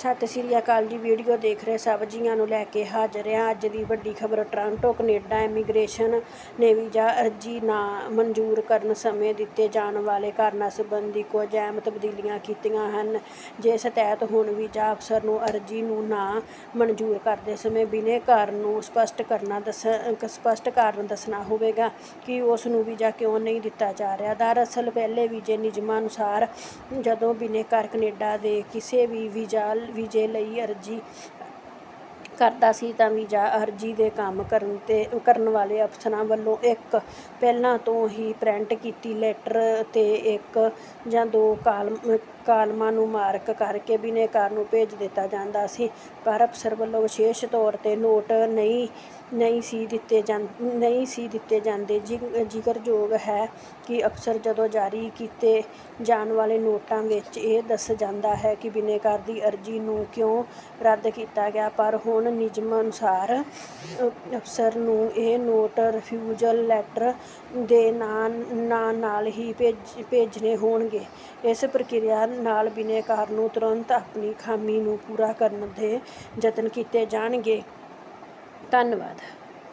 ਸਤਿ ਸ੍ਰੀ ਅਕਾਲ ਜੀ ਵੀਡੀਓ ਦੇਖ ਰਹੇ ਸਭ ਜੀਆਂ ਨੂੰ ਲੈ ਕੇ ਹਾਜ਼ਰ ਹਾਂ। ਅੱਜ ਦੀ ਵੱਡੀ ਖਬਰ, ਟੋਰਾਂਟੋ, ਕੈਨੇਡਾ ਇਮੀਗ੍ਰੇਸ਼ਨ ਨੇ ਵੀਜ਼ਾ ਅਰਜ਼ੀ ਨਾ ਮਨਜ਼ੂਰ ਕਰਨ ਸਮੇਂ ਦਿੱਤੇ ਜਾਣ ਵਾਲੇ ਕਾਰਨਾਂ ਸੰਬੰਧੀ ਕੁਝ ਅਹਿਮ ਤਬਦੀਲੀਆਂ ਕੀਤੀਆਂ ਹਨ। ਜਿਸ ਤਹਿਤ ਹੁਣ ਵੀਜ਼ਾ ਅਫਸਰ ਨੂੰ ਅਰਜ਼ੀ ਨੂੰ ਨਾ ਮਨਜ਼ੂਰ ਕਰਦੇ ਸਮੇਂ ਬਿਨੇਕਾਰ ਨੂੰ ਸਪਸ਼ਟ ਕਰਨਾ ਦੱਸ, ਸਪਸ਼ਟ ਕਾਰਨ ਦੱਸਣਾ ਹੋਵੇਗਾ ਕਿ ਉਸ ਨੂੰ ਵੀਜ਼ਾ ਕਿਉਂ ਨਹੀਂ ਦਿੱਤਾ ਜਾ ਰਿਹਾ। ਦਰਅਸਲ ਪਹਿਲੇ ਵੀਜ਼ੇ ਨਿਯਮਾਂ ਅਨੁਸਾਰ ਜਦੋਂ ਬਿਨੇਕਾਰ ਕੈਨੇਡਾ ਦੇ ਕਿਸੇ ਵੀ ਵੀਜ਼ਾ ਵੀਜ਼ੇ ਲਈ ਅਰਜ਼ੀ ਕਰਦਾ ਸੀ ਤਾਂ ਵੀਜ਼ਾ ਅਰਜ਼ੀ ਦੇ ਕੰਮ ਕਰਨ ਤੇ ਕਰਨ ਵਾਲੇ ਅਫਸਰਾਂ ਵੱਲੋਂ ਇੱਕ ਪਹਿਲਾਂ ਤੋਂ ਹੀ ਪ੍ਰਿੰਟ ਕੀਤੀ ਲੈਟਰ ਤੇ ਇੱਕ ਜਾਂ ਦੋ ਕਾਲਮ, ਕਾਲਮਾਂ ਨੂੰ ਮਾਰਕ ਕਰਕੇ ਬਿਨੇਕਾਰ ਨੂੰ ਭੇਜ ਦਿੱਤਾ ਜਾਂਦਾ ਸੀ। ਪਰ ਅਫਸਰ ਵੱਲੋਂ ਵਿਸ਼ੇਸ਼ ਤੌਰ ਤੇ ਨੋਟ ਨਹੀਂ ਨਹੀਂ ਸੀ ਦਿੱਤੇ ਜਾਂ, ਨਹੀਂ ਸੀ ਦਿੱਤੇ ਜਾਂਦੇ। ਜ਼ਿ- ਜ਼ਿਕਰਯੋਗ ਹੈ ਕਿ ਅਫਸਰ ਜਦੋਂ ਜਾਰੀ ਕੀਤੇ ਜਾਣ ਵਾਲੇ ਨੋਟਾਂ ਵਿੱਚ ਇਹ ਦੱਸ ਜਾਂਦਾ ਹੈ ਕਿ ਬਿਨੇਕਾਰ ਦੀ ਅਰਜ਼ੀ ਨੂੰ ਕਿਉਂ ਰੱਦ ਕੀਤਾ ਗਿਆ। ਪਰ ਹੁਣ ਨਿਯਮ ਅਨੁਸਾਰ ਅਫਸਰ ਨੂੰ ਇਹ ਨੋਟ ਰਿਫਿਊਜ਼ਲ ਲੈਟਰ ਦੇ ਨਾਂ ਨਾਂ ਨਾਲ ਹੀ ਭੇਜ, ਭੇਜਣੇ ਹੋਣਗੇ। ਇਸ ਪ੍ਰਕਿਰਿਆ ਨਾਲ ਬਿਨੈਕਾਰ ਨੂੰ ਤੁਰੰਤ ਆਪਣੀ ਖਾਮੀ ਨੂੰ ਪੂਰਾ ਕਰਨ ਦੇ ਯਤਨ ਕੀਤੇ ਜਾਣਗੇ। ਧੰਨਵਾਦ।